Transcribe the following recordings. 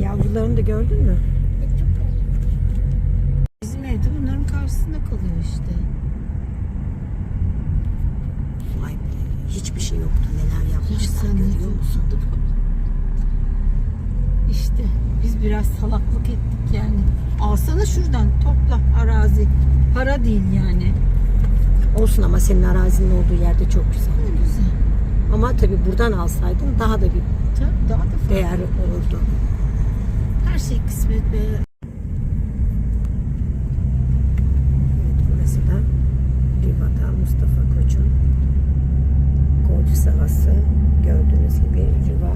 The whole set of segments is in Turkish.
Yavrularını da gördün mü? Bizim evde bunların karşısında kalıyor işte. Vay be. Hiçbir şey yoktu. Neler yapmışlar Sen görüyor musun? İşte biz biraz salaklık ettik yani. Alsana şuradan topla arazi. Para değil yani. Olsun ama senin arazinin olduğu yerde çok güzel. Ne güzel. Ama tabii buradan alsaydın daha da bir Tabii daha da farklı. değer olurdu. Her şey kısmet be. Burası da Riva'da Mustafa Koç'un sahası. Gördüğünüz gibi Riva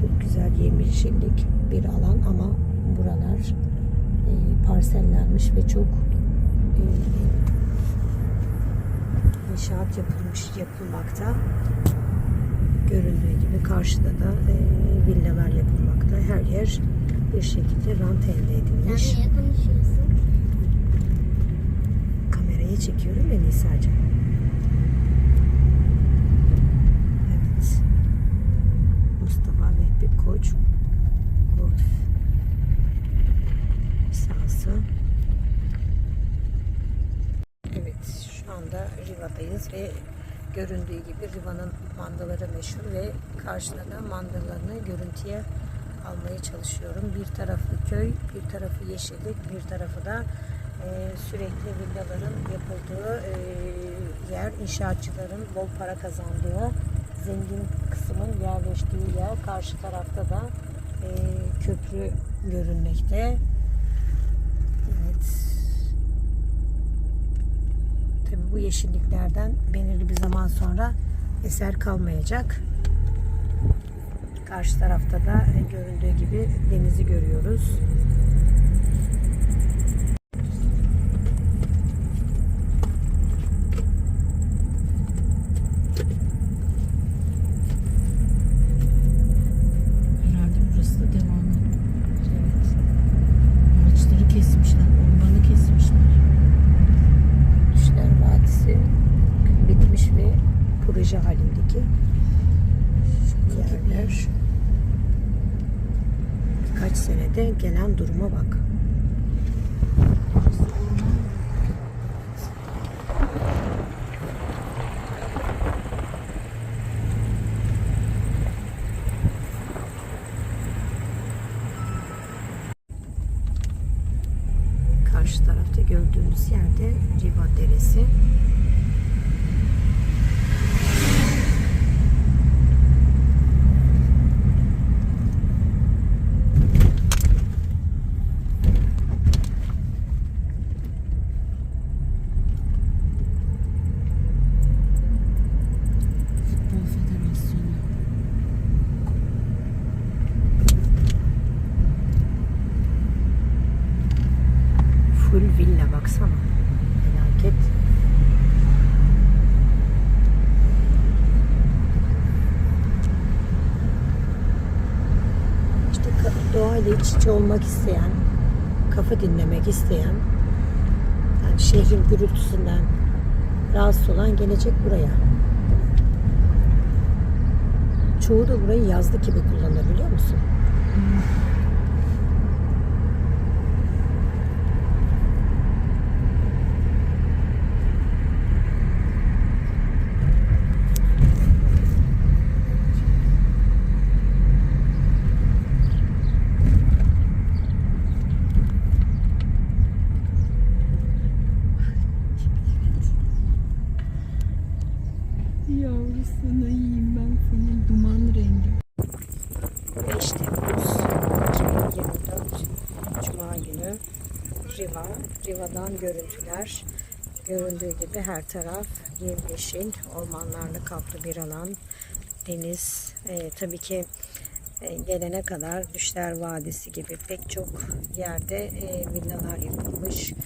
çok güzel yeşillik bir alan ama buralar e, parsellenmiş ve çok e, inşaat yapılmış yapılmakta. Göründüğü gibi karşıda da e, villalar yapılmakta. Her yer bir şekilde rant elde edilmiş. Sen niye konuşuyorsun? Kameraya çekiyorum ya Nisa'cığım. Evet. Mustafa Mehmet Koç golf sahası. Evet şu anda Riva'dayız ve göründüğü gibi Riva'nın mandaları meşhur ve karşıda da mandalarını görüntüye almaya çalışıyorum. Bir tarafı köy, bir tarafı yeşillik, bir tarafı da e, sürekli villaların yapıldığı e, yer, inşaatçıların bol para kazandığı, zengin kısmın yerleştiği yer. Karşı tarafta da e, köprü görünmekte. Evet. Tabii bu yeşilliklerden belirli bir zaman sonra eser kalmayacak. Karşı tarafta da görüldüğü gibi denizi görüyoruz. Herhalde burası da devamlı. Evet. Ağaçları kesmişler, ormanı kesmişler. Düşler Vadisi bitmiş ve proje halindeki yerler. Birkaç senede gelen duruma bak. Karşı tarafta gördüğümüz yerde Riva Deresi. Baksana. Felaket. İşte doğayla iç içe olmak isteyen, kafa dinlemek isteyen, yani şehrin gürültüsünden rahatsız olan gelecek buraya. Çoğu da burayı yazlık gibi kullanır biliyor musun? Yavrusunu Riva'dan görüntüler. Göründüğü gibi her taraf yemyeşil, ormanlarla kaplı bir alan, deniz. Ee, tabii ki e, gelene kadar Düşler Vadisi gibi pek çok yerde e, villalar yapılmış. E,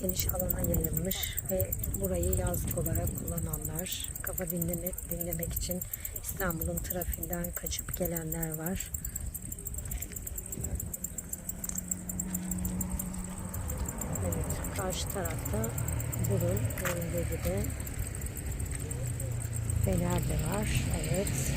geniş alana yayılmış ve burayı yazlık olarak kullananlar, kafa dinlemek, dinlemek için İstanbul'un trafiğinden kaçıp gelenler var. Evet, karşı tarafta burun göründüğü gibi Fener de var. Evet.